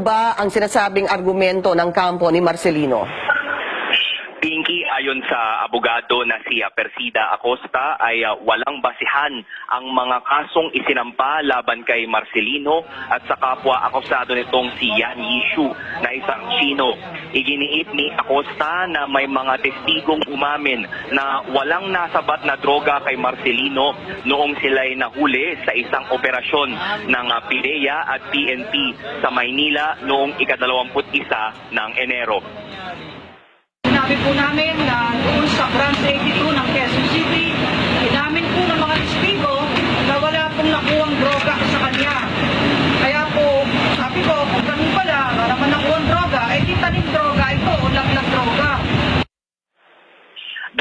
ba ang sinasabing argumento ng kampo ni Marcelino? Ayon sa abogado na si ah, Persida Acosta ay ah, walang basihan ang mga kasong isinampa laban kay Marcelino at sa kapwa akusado nitong si Yan Yishu na isang Chino. Iginiit ni Acosta na may mga testigong umamin na walang nasabat na droga kay Marcelino noong sila'y nahuli sa isang operasyon ng ah, PIDEA at PNP sa Maynila noong ikadalawamput isa ng Enero. Sinabi po namin na doon sa branch 82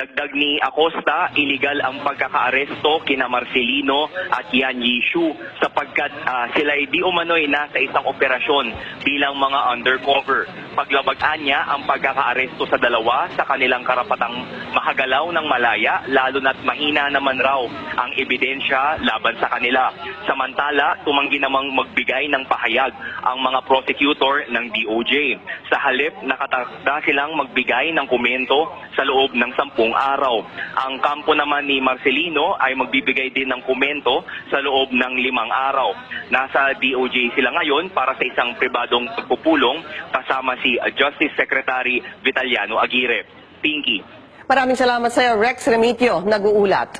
Dagdag ni Acosta, iligal ang pagkakaaresto kina Marcelino at Yan Yishu sapagkat ah, sila ay di umano'y nasa isang operasyon bilang mga undercover. Paglabagan niya ang pagkakaaresto sa dalawa sa kanilang karapatang makagalaw ng malaya lalo na't mahina naman raw ang ebidensya laban sa kanila. Samantala, tumanggi namang magbigay ng pahayag ang mga prosecutor ng DOJ. Sa halip, nakatakda silang magbigay ng komento sa loob ng sampung araw. Ang kampo naman ni Marcelino ay magbibigay din ng komento sa loob ng limang araw. Nasa DOJ sila ngayon para sa isang pribadong pagpupulong kasama si Justice Secretary Vitaliano Aguirre. Pinky. Maraming salamat sa iyo, Rex Remitio, nag-uulat.